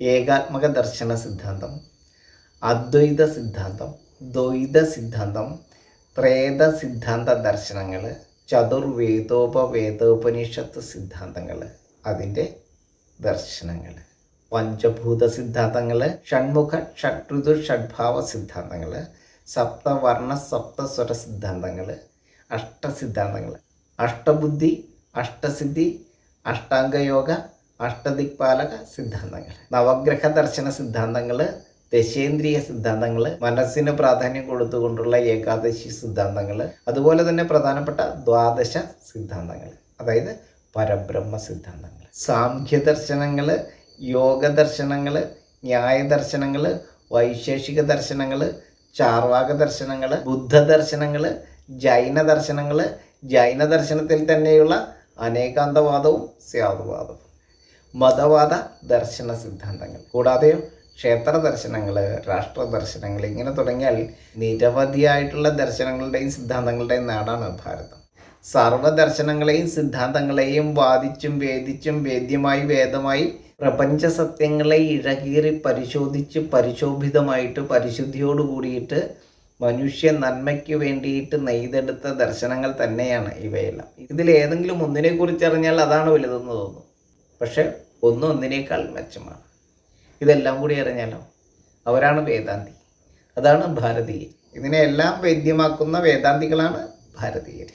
ഏകാത്മക ദർശന സിദ്ധാന്തം അദ്വൈത സിദ്ധാന്തം ദ്വൈത സിദ്ധാന്തം പ്രേത സിദ്ധാന്ത ദർശനങ്ങൾ ചതുർവേദോപവേദോപനിഷത്ത് സിദ്ധാന്തങ്ങൾ അതിന്റെ ദർശനങ്ങൾ പഞ്ചഭൂത സിദ്ധാന്തങ്ങൾ ഷൺമുഖ ഷഡ്ഋതു ഷഡ്ഭാവ സിദ്ധാന്തങ്ങൾ സപ്തവർണ സപ്തസ്വര സിദ്ധാന്തങ്ങൾ അഷ്ടസിദ്ധാന്തങ്ങൾ അഷ്ടബുദ്ധി അഷ്ടസിദ്ധി അഷ്ടാംഗയോഗ അഷ്ടദിക്പാലക സിദ്ധാന്തങ്ങൾ നവഗ്രഹ ദർശന സിദ്ധാന്തങ്ങൾ ദശേന്ദ്രിയ സിദ്ധാന്തങ്ങൾ മനസ്സിന് പ്രാധാന്യം കൊടുത്തുകൊണ്ടുള്ള ഏകാദശി സിദ്ധാന്തങ്ങൾ അതുപോലെ തന്നെ പ്രധാനപ്പെട്ട ദ്വാദശ സിദ്ധാന്തങ്ങൾ അതായത് പരബ്രഹ്മ സിദ്ധാന്തങ്ങൾ സാംഖ്യ ദർശനങ്ങൾ യോഗ ദർശനങ്ങൾ ന്യായ ദർശനങ്ങൾ വൈശേഷിക ദർശനങ്ങൾ ചാർവാക ദർശനങ്ങൾ ബുദ്ധ ദർശനങ്ങൾ ജൈന ദർശനങ്ങൾ ജൈന ദർശനത്തിൽ തന്നെയുള്ള അനേകാന്തവാദവും സ്യാതുവാദവും മതവാദ ദർശന സിദ്ധാന്തങ്ങൾ. കൂടാതെ ക്ഷേത്ര ദർശനങ്ങൾ രാഷ്ട്ര ദർശനങ്ങൾ ഇങ്ങനെ തുടങ്ങിയാൽ നിരവധിയായിട്ടുള്ള ദർശനങ്ങളുടെയും സിദ്ധാന്തങ്ങളുടെയും നാടാണ് ഭാരതം. സർവദർശനങ്ങളെയും സിദ്ധാന്തങ്ങളെയും വാദിച്ചും വേദിച്ചും വേദ്യമായി വേദമായി പ്രപഞ്ച സത്യങ്ങളെ ഇഴകീറി പരിശോധിച്ച് പരിശോഭിതമായിട്ട് പരിശുദ്ധിയോട് കൂടിയിട്ട് മനുഷ്യ നന്മയ്ക്ക് വേണ്ടിയിട്ട് നെയ്തെടുത്ത ദർശനങ്ങൾ തന്നെയാണ് ഇവയെല്ലാം. ഇതിൽ ഏതെങ്കിലും ഒന്നിനെ കുറിച്ച് അറിഞ്ഞാൽ അതാണ് വലുതെന്ന് തോന്നും പക്ഷെ ഒന്നും ഒന്നിനേക്കാൾ മെച്ചമാണ്. ഇതെല്ലാം കൂടി അറിഞ്ഞാലോ? അവരാണ് വേദാന്തി. അതാണ് ഭാരതീയർ ഇതിനെല്ലാം വേദ്യമാക്കുന്ന വേദാന്തികളാണ് ഭാരതീയർ.